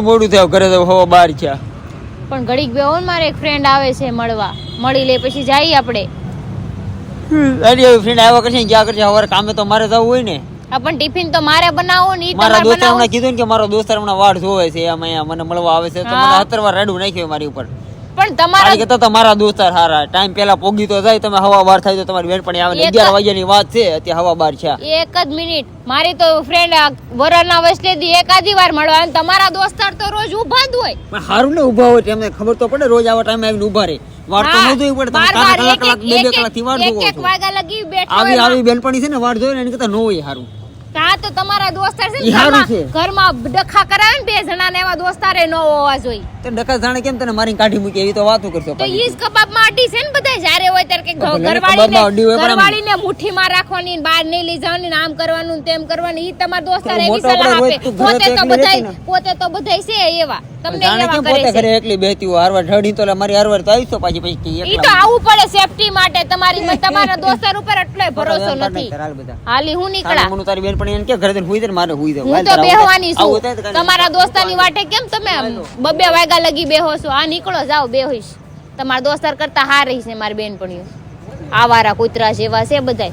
મોડું થયું ઘરે તો હવા બહાર છે પણ ઘડીક બેહો ને મારે એક ફ્રેન્ડ આવે છે મળવા. મળી લે પછી જઈએ આપણે. અરે ફ્રેન્ડ આવ્યા કરશે ને કરશે. હવારે કામે તો મારે જવું હોય ને. હા પણ ટિફિન તો મારે બનાવો ને ઈ મારા હમણાં કીધું ને કે મારો દોસ્તર હમણાં જોવે છે એમ અહીંયા મને મળવા આવે છે. તો મને હતર વાર રેડું નાખ્યું મારી ઉપર. પણ તમારા કે તો તમારા દોસ્તાર હારા. ટાઈમ પેલા પોગી તો જાય તમે હવા બાર થાય તો તમારી બેનપણી આવે ને એક- અગિયાર વાગ્યાની વાત છે અત્યારે હવા બાર છે. એક જ મિનિટ. મારી તો ફ્રેન્ડ વરના વસલેથી એકાદી વાર મળવા અને તમારા દોસ્તાર તો રોજ ઊભા જ હોય. પણ હારું ને ઊભા હોય તેમને ખબર તો પડે રોજ આવા ટાઈમે આવીને ઊભા રહે. વાર તો ન જોવી પડે તમે કલાક કલાક બે બે કલાકથી વાર જોવો એક એક વાગા લગી બેઠો આવી આવી બેનપણી છે ને વાર ને એની કરતા ન હોય હારું. તો તમારા દોસ્તાર છે ને ઘરમાં- ડખા કરાવે ને બે જણા ને એવા દોસ્તારે ન હોવા જોઈએ તો ડખા જાણે કેમ તને મારી કાઢી મૂકી એવી તો વાતો કરશો તો. ઈ જ કબાબમાં અડી છે ને બધા જ્યારે હોય ત્યારે કે ભલે ને ઘરવાળીને કબાબમાં અડી હોય પણ આમ- ઘરવાળીને મુઠ્ઠીમાં રાખવાની બહાર નહીં લઈ જવાની આમ કરવાનું તેમ કરવાનું ઈ તમારા દોસ્તાર એવી સલાહ આપે. રોજ તું ઘરે પોતે તો તો એકલી રહેતી બધાય પોતે તો બધાય છે એવા. તમને એવા કરે છે? ઘરે એકલી બેહતી હોય હારવાર ઢળી તો મારી હારવાર તો આવીશ તો પાછી પછી ઈ તો આવું પડે સેફટી માટે. તમારી તમારા દોસ્તાર ઉપર એટલો ભરોસો નથી. હાલી હું નીકળા. મનું તારી બેનપણી એને કે ઘરે હુઈ જાય મારે હુઈ જાવ. હું તો બેહવાની છું. તમારા દોસ્તારની વાટે કેમ તમે બબે વાગ્યા લગી બેહો છો? આ નીકળો જાઓ બેહોઈશ તમારા દોસ્તાર કરતા હારી છે મારી બેનપણીઓ. આવારા કૂતરા જેવા છે બધાય.